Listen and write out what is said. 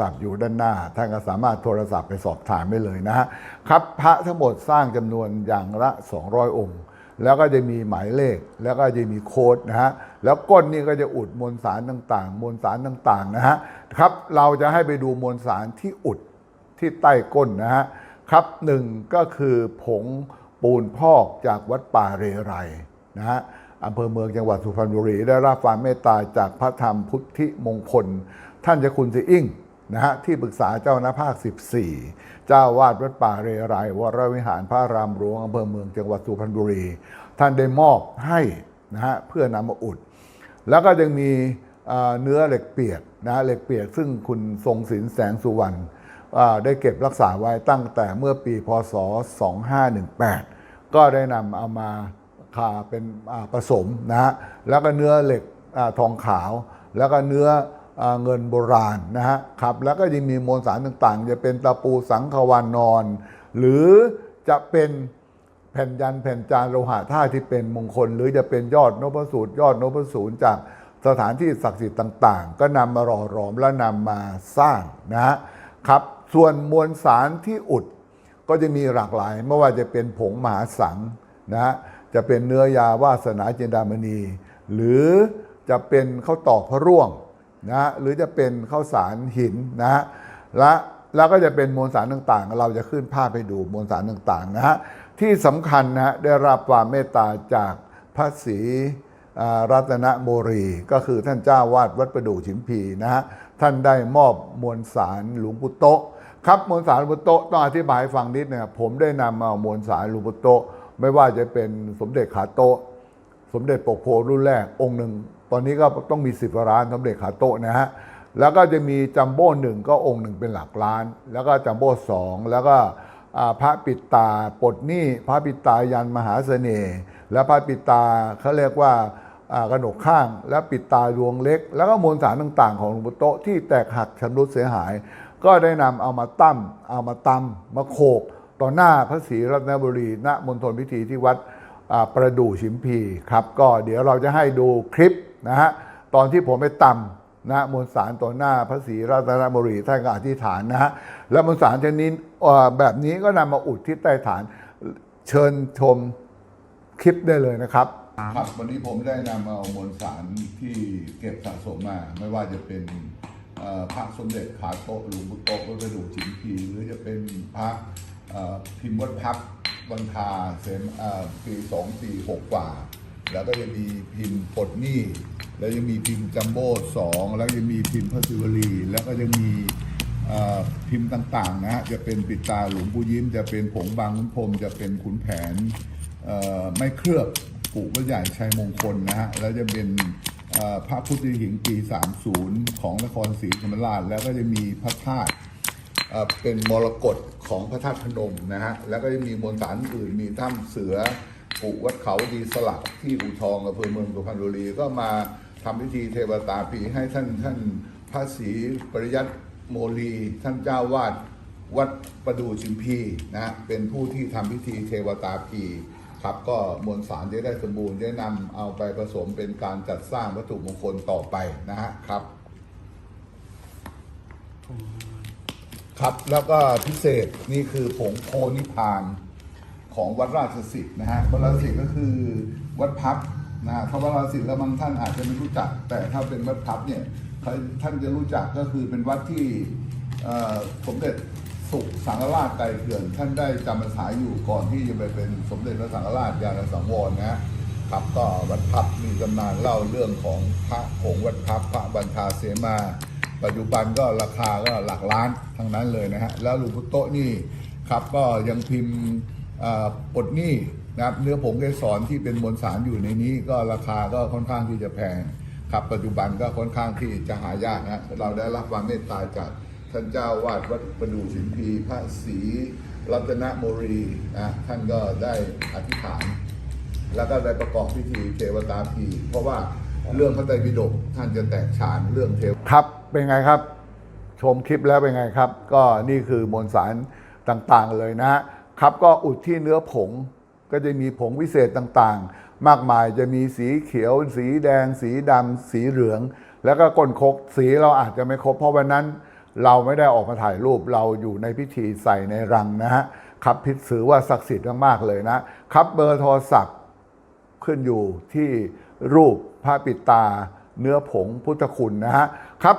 ศัพท์อยู่ด้านหน้า ท่านก็สามารถโทรศัพท์ไปสอบถามได้เลยนะฮะครับพระทั้งหมดสร้างจำนวนอย่างละ 200 องค์ แล้วก็จะมีหมายเลขแล้วก็จะมีโค้ดนะฮะแล้วก้นนี่ก็จะอุดมวลสารต่างๆ มวลสารต่างๆนะฮะครับเราจะให้ไปดูมวลสารที่อุดที่ใต้ก้นนะฮะครับหนึ่งก็คือผงปูนพอกจากวัดป่าเรไรนะฮะอำเภอเมืองจังหวัดสุพรรณบุรี ได้รับความเมตตาจากพระธรรมพุทธิมงคล ท่านเจ้าคุณสิอิ่ง นะฮะที่ปรึกษาเจ้าหน้าภาค 14 เจ้าวาดวัดป่าเรไรวรวิหารพระรามหลวงอำเภอเมืองจังหวัดสุพรรณบุรี ท่านได้มอบให้นะฮะเพื่อนำมาอุด แล้วก็ยังมีเนื้อเหล็กเปียกนะฮะเหล็กเปียกซึ่งคุณทรงศิลแสงสุวรรณได้เก็บรักษาไว้ตั้งแต่เมื่อปีพศ 2518 ก็ได้นำเอามาคาเป็นผสมนะฮะแล้วก็เนื้อเหล็กอทองขาว แล้วก็เนื้อ เงินโบราณนะฮะครับแล้วก็ยังมีมวลสารต่างๆ จะเป็นตะปูสังขวานนอน หรือจะเป็นแผ่นยันแผ่นจานโลหะท่าที่เป็นมงคล หรือจะเป็นยอดนพสูตรยอดนพสูตรจากสถานที่ศักดิ์สิทธิ์ต่างๆ ก็นำมาหล่อหลอมและนำมาสร้างนะฮะครับส่วนมวลสารที่อุดก็จะมีหลากหลายไม่ว่าจะเป็นผงมหาสังนะฮะจะเป็นเนื้อยาวาสนาจินดามณี หรือจะเป็นข้าวตอกพระร่วง นะฮะหรือจะเป็นข้าวสารหินนะฮะและแล้วก็จะเป็นมวลสารต่างๆ เราจะขึ้นภาพให้ดูมวลสารต่างๆนะฮะที่สำคัญนะฮะได้รับความเมตตาจากพระศรีรัตนโมรี ก็คือท่านเจ้าวาดวัดประดู่ฉิมพีนะฮะท่านได้มอบมวลสารหลวงปู่โตครับมวลสารหลวงปู่โตต้องอธิบายให้ฟังนิดนะครับผมได้นำเอามวลสารหลวงปู่โตไม่ว่าจะเป็นสมเด็จขาโตสมเด็จปกโพรุ่นแรกองค์หนึ่ง ตอนนี้ก็ต้องมีสิบล้านสมเด็จขาโตะนะฮะแล้วก็จะมีจัมโบ้หนึ่งก็องค์หนึ่งเป็นหลักล้าน แล้วก็จัมโบ้สองแล้วก็พระปิดตาปดหนี้พระปิดตายันมหาเสน่ห์และพระปิดตาเขาเรียกว่ากระหนกข้างและปิดตาดวงเล็ก แล้วก็มวลสารต่างๆ ของหลวงปู่โตะที่แตกหักชำรุดเสียหาย ก็ได้นำเอามาตั้มเอามาตำมาโขกต่อหน้าพระศรีรัตนบุรีณมณฑลพิธีที่วัดประดู่ชิมพีครับ ก็เดี๋ยวเราจะให้ดูคลิป นะฮะตอนที่ผมไปตำนะมวลสารต่อหน้าพระศรีรัตนบุรีท่านก็อธิษฐานนะฮะและมวลสารชนิดแบบนี้ก็นำมาอุดที่ใต้ฐานเชิญชมคลิปได้เลยนะครับครับวันนี้ผมได้นำเอามวลสารที่เก็บสะสมมา ไม่ว่าจะเป็นพระสมเด็จขาโตะหลวงปู่โตะวัดกระดูกจิมพีหรือจะเป็นพระพิมพ์วัดพับวันทาเซมเอ่อปีสองปีหกกว่า แล้วก็จะมีพิมพ์ปลดหนี้ แล้วยังมีพิมพ์จัมโบ้สองแล้วยังมีพิมพ์พระศิวลี แล้วก็ยังมีพิมพ์ต่างๆนะฮะจะเป็นปิดตาหลวงปู่ยิ้ม จะเป็นผงบางขุนพรมจะเป็นขุนแผนไม่เคลือบปู่พระใหญ่ชัยมงคลนะฮะแล้วจะเป็นพระพุทธหิงปี 30 ของนครศรีธรรมราช แล้วก็จะมีพระธาตุเอ่อเป็นมรกตของพระธาตุพนมนะฮะแล้วก็จะมีมวลสารอื่นมีถ้ำเสือ ปูวัดเขาดีสลักที่อู่ทองอำเภอเมืองสุพรรณบุรีก็มาทำพิธีเทวตาปีให้ท่านท่านพระศรีปริยัติโมลีท่านเจ้าวาดวัดประดูชิมพีนะเป็นผู้ที่ทำพิธีเทวตาพีครับก็มวลสารจะได้สมบูรณ์ได้นำเอาไปผสมเป็นการจัดสร้างวัตถุมงคลต่อไปนะฮะครับครับแล้วก็พิเศษนี่คือผงโพนิพาน ของวัดราชสิทธิ์นะฮะวัดราชสิทธิ์ก็คือวัดพับนะฮะถ้าวัดราชสิทธิ์แล้วบางท่านอาจจะไม่รู้จัก แต่ถ้าเป็นวัดพับเนี่ยท่านจะรู้จักก็คือเป็นวัดที่สมเด็จสุขสังฆราชไตรเถื่อนท่านได้จำพรรษาอยู่ก่อนที่จะไปเป็นสมเด็จพระสังฆราชยานสังวรนะครับก็วัดพับมีตำนานเล่าเรื่องของพระผงวัดพับพระบัญชาเสมา ปัจจุบันก็ราคาก็หลักล้านทั้งนั้นเลยนะฮะแล้วหลูกพุโตนี่ครับก็ยังพิมพ์ ปลดหนี้นะครับเนื้อผงเกสรที่เป็นมวลสารอยู่ในนี้ ก็ราคาก็ค่อนข้างที่จะแพงครับปัจจุบันก็ค่อนข้างที่จะหายากนะเราได้รับความเมตตาจากท่านเจ้าวาดวัดประดู่สินพีพระศรีรัตนโมรีนะท่านก็ได้อธิษฐาน แล้วก็ได้ประกอบพิธีเทวตาพี เพราะว่าเรื่องพระไตรปิฎกท่านจะแตกฉานเรื่องเทวครับ เป็นไงครับ ชมคลิปแล้วเป็นไงครับ ก็นี่คือมวลสารต่างๆเลยนะฮะ ครับก็อุดที่เนื้อผงก็จะมีผงวิเศษต่างๆ มากมายจะมีสีเขียว สีแดง สีดำสีเหลือง แล้วก็ก้นคกสีเราอาจจะไม่ครบ เพราะวันนั้นเราไม่ได้ออกมาถ่ายรูปเราอยู่ในพิธีใส่ในรังนะฮะครับพิถือว่าศักดิ์สิทธิ์มากๆเลยนะครับเบอร์โทรศัพท์ขึ้นอยู่ที่รูปพระปิดตา เนื้อผงพุทธคุณนะฮะครับ